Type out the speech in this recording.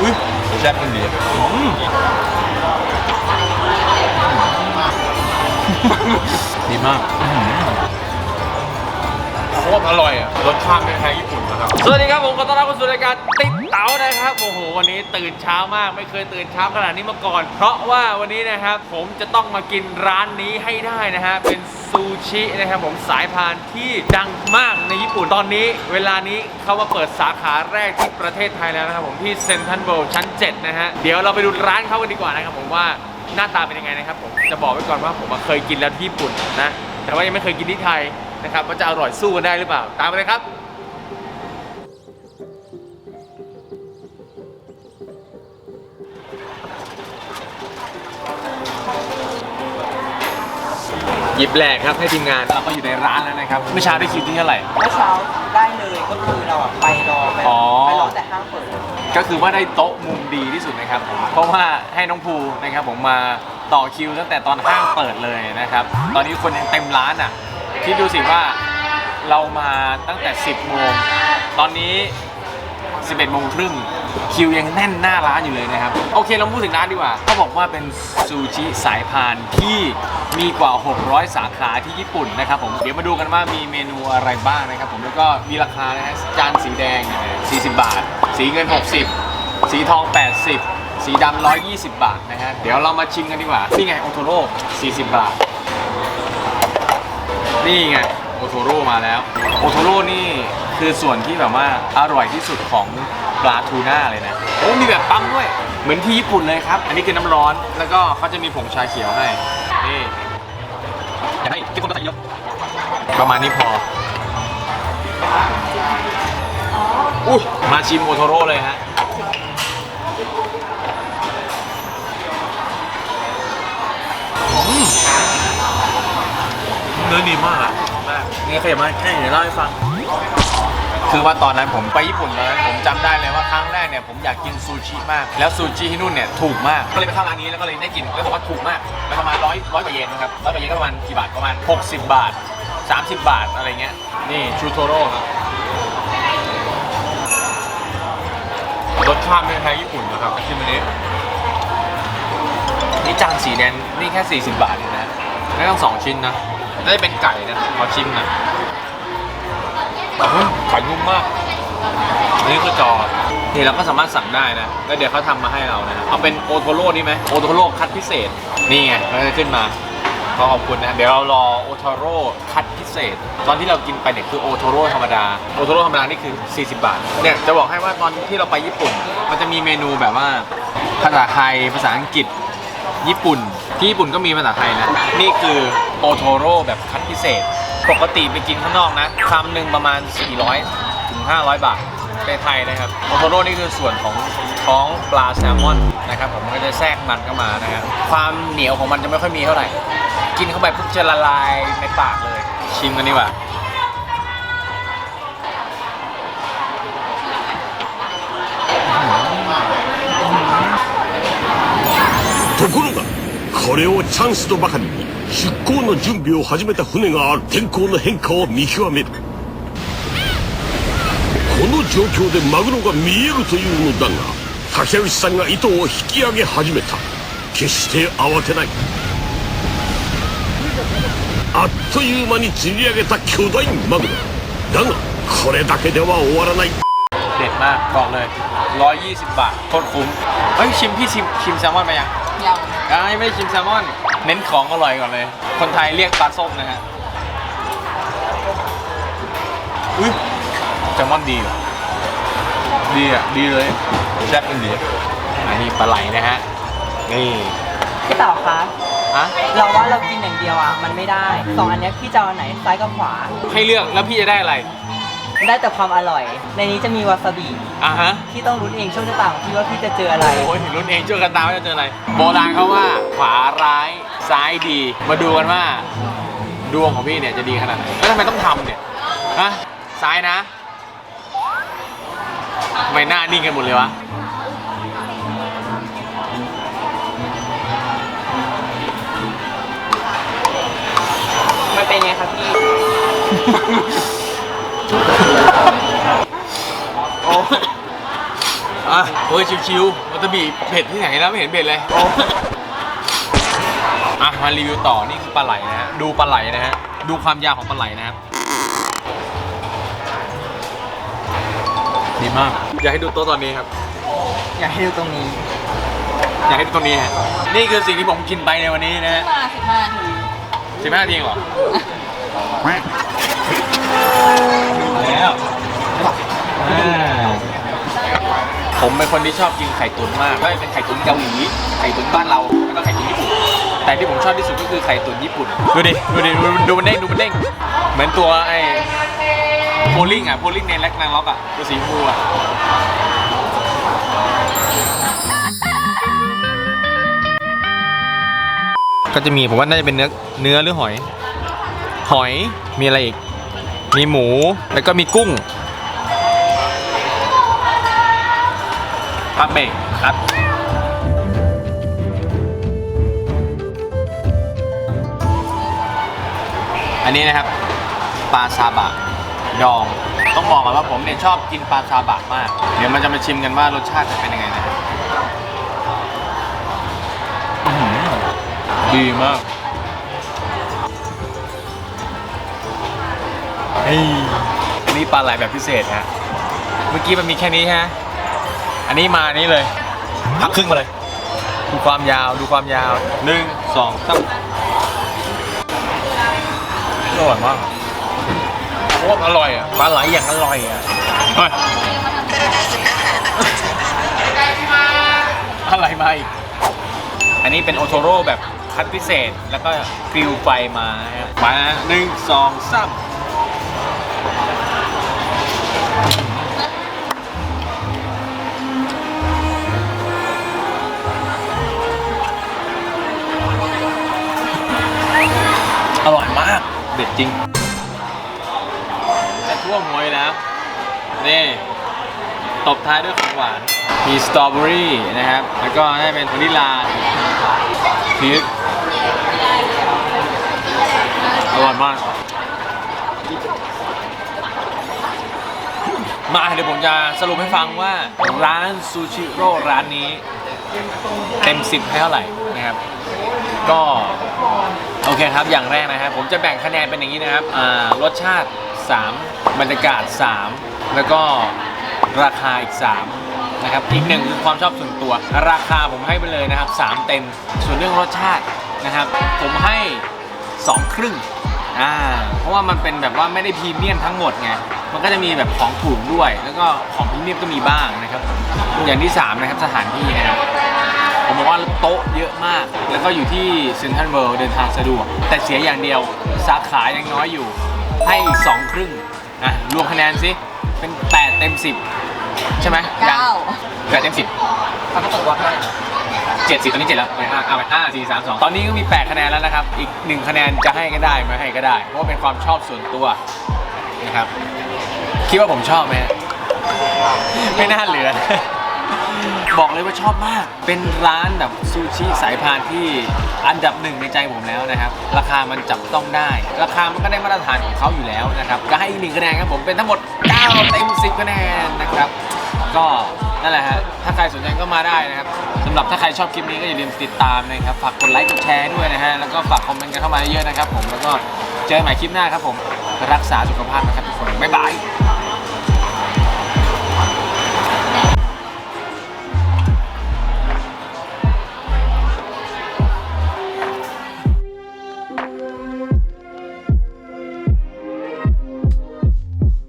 อุ้ยแซ่บมันดีอืมดีมากโคตรอร่อยอะ รสชาติไม่แพ้ญี่ปุ่นนะครับ สวัสดีครับผมขอต้อนรับเข้าสู่รายการติ๊กเต๋านะครับ โอ้โห วันนี้ตื่นเช้ามาก ไม่เคยตื่นเช้าขนาดนี้มาก่อน เพราะว่าวันนี้นะครับผมจะต้องมากินร้านนี้ให้ได้นะฮะ เป็น ซูชินะครับผมสายพานที่ดังมากในญี่ปุ่นตอนนี้ เวลานี้เขามาเปิดสาขาแรกที่ประเทศไทยแล้วนะครับผมที่เซ็นทรัลเวิลด์ชั้น 7 นะฮะ เดี๋ยวเราไปดูร้านเขากันดีกว่านะครับผมว่าหน้าตาเป็นยังไงนะครับผมจะบอกไว้ก่อนว่าผมมาเคยกินแล้วที่ญี่ปุ่นนะแต่ว่ายังไม่เคยกินที่ไทยนะครับว่าจะอร่อยสู้กันได้หรือเปล่า ตามไปเลยครับ หยิบแหลกครับให้ทีมงานเราก็อยู่ในร้านแล้วนะครับเมื่อเช้าได้คิวที่เท่าไหร่ เมื่อเช้าได้เลยก็คือเราอะไปรอไปอ๋อ ไปรอแต่ห้างเปิดก็คือว่าได้โต๊ะมุมดีที่สุดนะครับผมเพราะว่าให้น้องภูนะครับผมมาต่อคิวตั้งแต่ตอนห้างเปิดเลยนะครับ ตอนนี้คนยังเต็มร้านอะคิดดูสิว่าเรามาตั้งแต่ 10โมงตอนนี้ 11โมงครึ่ง คิวยังแน่นหน้าร้านอยู่เลยนะครับ โอเคเราพูดถึงร้านดีกว่าเขาบอกว่าเป็นซูชิสายพานที่มีกว่า 600 สาขาที่ญี่ปุ่นนะครับผม เดี๋ยวมาดูกันว่ามีเมนูอะไรบ้างนะครับผมแล้วก็มีราคานะฮะจานสีแดง 40 บาท สีเงิน 60 สีทอง 80 สีดำ120 บาทนะฮะเดี๋ยวเรามาชิมกันดีกว่า นี่ไงโอโทโร่40 บาท นี่ไงโอโทโร่มาแล้วโอโทโร่นี่ คือส่วนที่แบบว่าอร่อยที่สุดของปลาทูน่าเลยนะโอ้มีแบบปั๊มด้วย เหมือนที่ญี่ปุ่นเลยครับ อันนี้คือน้ำร้อนแล้วก็เขาจะมีผงชาเขียวให้นี่อยากให้ที่คนตัดเยอะประมาณนี้พออุ้ยมาชิมโอโทโร่เลยฮะเนื้อดีมากอะนี่ขยับมาแค่เดี๋ยวเล่าให้ฟัง คือว่าตอนนั้นผมไปญี่ปุ่นตอนนั้นผมจำได้เลยว่าครั้งแรกเนี่ยผมอยากกินซูชิมาก แล้วซูชิที่นู่นเนี่ยถูกมาก ก็เลยไปเข้าร้านนี้แล้วก็เลยได้กินแล้วบอกว่าถูกมากมันประมาณร้อยร้อยกว่าเยนนะครับร้อยกว่าเยนก็ประมาณกี่บาทประมาณ 60 บาท 30 บาทอะไรเงี้ย นี่ชูโทโร่ครับ รสชาติไม่แพ้ญี่ปุ่นนะครับชิมอันนี้ นี่จานสีแดงนี่แค่ 40 บาทเองนะไม่ต้องสองชิ้นนะน่าจะเป็นไก่นะขอชิมหน่อย ไข่นุ่มมากอันนี้คือจอนี่เราก็สามารถสั่งได้นะ แล้วเดี๋ยวเขาทำมาให้เรานะ เอาเป็นโอโทโร่นี่ไหมโอโทโร่คัดพิเศษ นี่ไงมันจะขึ้นมาขอขอบคุณนะ เดี๋ยวเรารอโอโทโร่คัดพิเศษ ตอนที่เรากินไปเนี่ยคือโอโทโร่ธรรมดา โอโทโร่ธรรมดานี่คือ 40 บาท เนี่ยจะบอกให้ว่าตอนที่เราไปญี่ปุ่น มันจะมีเมนูแบบว่าภาษาไทย ภาษาอังกฤษ ญี่ปุ่น ที่ญี่ปุ่นก็มีภาษาไทยนะ นี่คือโอโทโร่แบบคัดพิเศษ ปกติไปกินข้างนอกนะคำหนึ่งประมาณ 400 ถึง 500 บาทในไทยนะครับโอโทโร่นี่คือส่วนของท้องปลาแซลมอนนะครับผมมันก็จะแทรกมันเข้ามานะครับความเหนียวของมันจะไม่ค่อยมีเท่าไหร่ กินเข้าไปปุ๊บจะละลายในปากเลย ชิมกันดีกว่า これをチャンスとばかりに出港の準備を始めた船がある天候の変化を見極めるこの状況でマグロが見えるというのだが竹内さんが糸を引き上げ始めた決して慌てないあっという間に釣り上げた巨大マグロだがこれだけでは終わらない เด็ดมากบอกเลย 120 บาทโคตรคุ้มเฮ้ยชิมพี่ชิมชิมแซลมอนไปยัง ยังยังไม่ได้ชิมแซลมอน เน้นของอร่อยก่อนเลย คนไทยเรียกปลาส้มนะฮะอุ้ยแซลมอนดีเหรอดีอะ ดีเลยแซ่บมันดีอันนี้ปลาไหลนะฮะ นี่พี่เต๋าคะฮะเราว่าเรากินอย่างเดียวอะ มันไม่ได้สองอันเนี้ยพี่จะเอาอันไหนซ้ายกับขวา ให้เลือกแล้วพี่จะได้อะไร ได้แต่ความอร่อย ในนี้จะมีวาซาบิอะฮะที่ต้องรุ้นเองโชคชะตาของพี่ว่าพี่จะเจออะไร โอ้ยรุ่นเองช่วยกันตามว่าจะเจออะไร โบราณเขาว่าขวาร้ายซ้ายดี มาดูกันว่า ดวงของพี่เนี่ยจะดีขนาดไหนแล้วทำไมต้องทำเนี่ยฮะซ้ายนะทำไมหน้านิ่งกันหมดเลยวะมันเป็นไงครับพี่ โอ้อะเฮ้ยชิวๆมันจะบีเผ็ดที่ไหนนะไม่เห็นเผ็ดเลยอะมารีวิวต่อนี่คือปลาไหลนะฮะดูปลาไหลนะฮะดูความยาวของปลาไหลนะครับดีมาก อยากให้ดูโต๊ะตอนนี้ครับ อยากให้ดูตรงนี้ อยากให้ดูตรงนี้ฮะนี่คือสิ่งที่ผมกินไปในวันนี้นะฮะมาสิบห้าทีสิบห้านาทีเองเหรอ แล้วอ่าผมเป็นคนที่ชอบกินไข่ตุ๋นมากไม่ว่าเป็นไข่ตุ๋นเกาหลีไข่ตุ๋นบ้านเราแล้วก็ไข่ตุ๋นญี่ปุ่นแต่ที่ผมชอบที่สุดก็คือไข่ตุ๋นญี่ปุ่นดูดิดูดิดูดูมันเด้งดูมันเด้งเหมือนตัวไอ้โพลิงอะโพลิงในแล็กนางล็อกอะตัวสีชมพูอะก็จะมีผมว่าน่าจะเป็นเนื้อเนื้อหรือหอย หอยมีอะไรอีก มีหมู แล้วก็มีกุ้งพับเบรกครับอันนี้นะครับปลาซาบะดอง ต้องบอกก่อนว่าผมเนี่ยชอบกินปลาซาบะมาก เดี๋ยวมันจะมาชิมกันว่ารสชาติจะเป็นยังไงนะครับดีมาก นนี้ปลาไหลแบบพิเศษฮะ เมื่อกี้มันมีแค่นี้ฮะ อันนี้มานี้เลยพักครึ่งมาเลย ดูความยาวดูความยาวหนึ่งสองสามอร่อยมากโคตรอร่อยอะปลาไหลอย่างอร่อยอะเฮ้ยอะไรมาอีก อันนี้เป็นโอโทโร่แบบคัดพิเศษแล้วก็กริลไฟมาฮะมาหนึ่งสองสาม อร่อยมาก เด็ดจริง จะทั่วมวยนะนี่ตบท้ายด้วยของหวาน มีสตรอเบอรี่นะครับ แล้วก็ได้เป็นวานิลลาพีชอร่อยมาก มาเดี๋ยวผมจะสรุปให้ฟังว่าร้านซูชิโร่ร้านนี้เต็ม 10 ให้เท่าไหร่นะครับ ก็โอเคครับอย่างแรกนะครับผมจะแบ่งคะแนนเป็นอย่างนี้นะครับรสชาติ 3 บรรยากาศ 3 แล้วก็ราคาอีก 3 นะครับ อีกหนึ่งคือความชอบส่วนตัว ราคาผมให้ไปเลยนะครับ 3 เต็มส่วนเรื่องรสชาตินะครับ ผมให้ 2 ครึ่งอ่าเพราะว่ามันเป็นแบบว่าไม่ได้พรีเมียมทั้งหมดไง มันก็จะมีแบบของถูกด้วย แล้วก็ของพรีเมียมก็มีบ้างนะครับ อย่างที่ 3 นะครับสถานที่นะครับผมบอกว่าโต๊ะเยอะมาก แล้วก็อยู่ที่เซ็นทรัลเวิลด์เดินทางสะดวก แต่เสียอย่างเดียวสาขายังน้อยอยู่ ให้สองครึ่งอะรวมคะแนนสิเป็น 8 เต็ม 10 ใช่ไหมเก้าแปดเต็ม10เขาก็ตกว่าให้เจ็ดสิบตอนนี้เจ็ดแล้วไปห้าเอาไปห้าสี่สามสองตอนนี้ก็มี8คะแนนแล้วนะครับ อีก1คะแนนจะให้ก็ได้ไม่ให้ก็ได้ เพราะว่าเป็นความชอบส่วนตัวนะครับ คิดว่าผมชอบไหมฮะไม่น่าเหลือ บอกเลยว่าชอบมาก เป็นร้านแบบซูชิสายพานที่อันดับหนึ่งในใจผมแล้วนะครับ ราคามันจับต้องได้ ราคามันก็ได้มาตรฐานของเขาอยู่แล้วนะครับ ก็ให้อีกหนึ่งคะแนนครับผมเป็นทั้งหมด 9 เต็ม 10 คะแนนนะครับ ก็นั่นแหละฮะ ถ้าใครสนใจก็มาได้นะครับสำหรับถ้าใครชอบคลิปนี้ก็อย่าลืมติดตามนะครับ ฝากกดไลค์กดแชร์ด้วยนะฮะ แล้วก็ฝากคอมเมนต์กันเข้ามาเยอะๆนะครับผม แล้วก็เจอกันใหม่คลิปหน้าครับผม รักษาสุขภาพนะครับทุกคน บ๊ายบาย